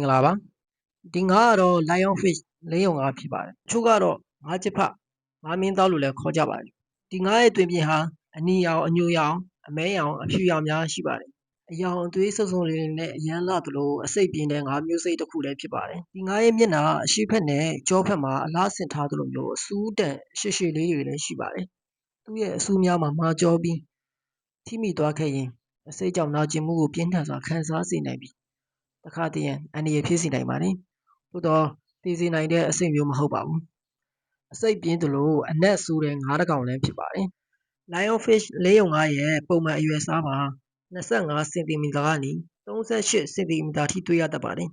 မင်္ဂလာပါဒီငါကတော့ lion fish လေးရုံငါဖြစ်ပါတယ်တချို့ကတော့ငါးချစ်ဖငါးမင်းသားလို့လည်းခေါ်ကြပါတယ်ဒီငါးရဲ့တွင်ပြင်ဟာအနီရောင်အညိုရောင်အမဲရောင်အဖြူရောင်များရှိပါတယ်အယောင်အသွေးစုံစုံလေးတွေနဲ့အရန်လာသလိုအစိတ်ပြင်းတဲ့ငါးမျိုးစိတ်တစ်ခုလည်းဖြစ်ပါတယ်ဒီငါးရဲ့မျက်နှာအရှိဖက်နဲ့ကြောဖက်မှာအလားဆင်ထားသလိုမျိုးအစူးတန်ရှည်ရှည်လေးတွေလည်းရှိပါတယ်သူ့ရဲ့အစူးများမှာမာကြောပြီးထိမိသွားခဲ့ရင်အစိတ်ကြောင့်နာကျင်မှုကိုပြင်းထန်စွာခံစားစေနိုင်ပြီး တခါတရံအန္တရာယ်ဖြစ်စေနိုင်ပါတယ်သို့တော့သိစေနိုင်တဲ့အစိတ်မျိုးမဟုတ်ပါဘူးအစိတ်ပြင်းသလိုအနက်ဆိုးတဲ့ငါးတစ်ကောင်လည်းဖြစ်ပါတယ် Lion fish လေးရုံငါးရဲ့ပုံမှန်အရွယ်စားပါ25စင်တီမီတာကနေ38စင်တီမီတာထိတွေ့ရတတ်ပါတယ်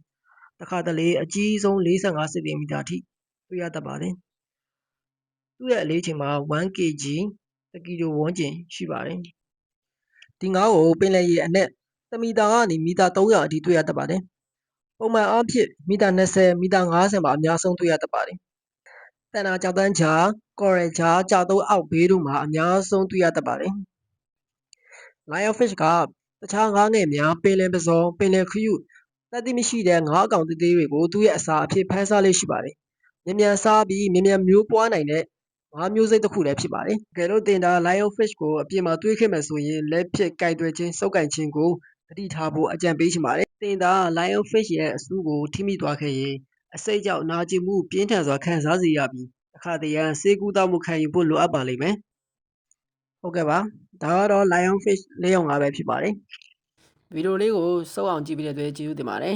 တခါတလေအကြီးဆုံး45စင်တီမီတာထိတွေ့ရတတ်ပါတယ်သူ့ရဲ့အလေးချိန်မှာ 1kg 1ကီလိုဝန်းကျင်ရှိပါတယ်ဒီငါးကိုပင်လယ်ရေအနက် 1မီတာကနေမီတာ300အထိတွေ့ရတတ်ပါတယ်ပုံမှန်အားဖြင့်မီတာ20မီတာ50မှာအများဆုံးတွေ့ရတတ်ပါတယ်တန်တာကြောက်တန်းချာကော်ရယ်ချာကြာသုံးအောက်ဘေးတို့မှာအများဆုံးတွေ့ရတတ်ပါတယ် Lion fish ကတခြားငါးငယ်များပင်လယ်ပဇော်ပင်လယ်ခရုတတ်သိမရှိတဲ့ငါးအကောင်သေးသေးတွေကိုသူ့ရဲ့အစာအဖြစ်ဖမ်းစားလေးရှိပါတယ်မြန်မြန်စားပြီးမြန်မြန်မျိုးပွားနိုင်တဲ့ငါးမျိုးစိတ်တစ်ခုလည်းဖြစ်ပါတယ်တကယ်လို့တင်တာ Lion fish ကိုအပြင်မှာတွေးခဲ့မယ်ဆိုရင်လက်ဖြစ်ကိုက်တွယ်ခြင်းစုပ်ကိုင်ခြင်းကို တတိထားဖို့အကြံပေးချင်ပါတယ်တင်တာ Lion fish ရဲ့အစူးကိုထိမိသွားခဲ့ရင်အစိတ်ကြောင့်နာကျင်မှုပြင်းထန်စွာခံစားစေရပြီးအခါတရံဆေးကူးသောမှုခံယူဖို့လိုအပ်ပါလိမ့်မယ်ဟုတ်ကဲ့ပါဒါကတော့ Lion fish လေးရောင်ငါးပဲဖြစ်ပါတယ်ဗီဒီယိုလေးကိုစောအောင်ကြည့်ပြီးတဲ့အတွက်ကျေးဇူးတင်ပါတယ်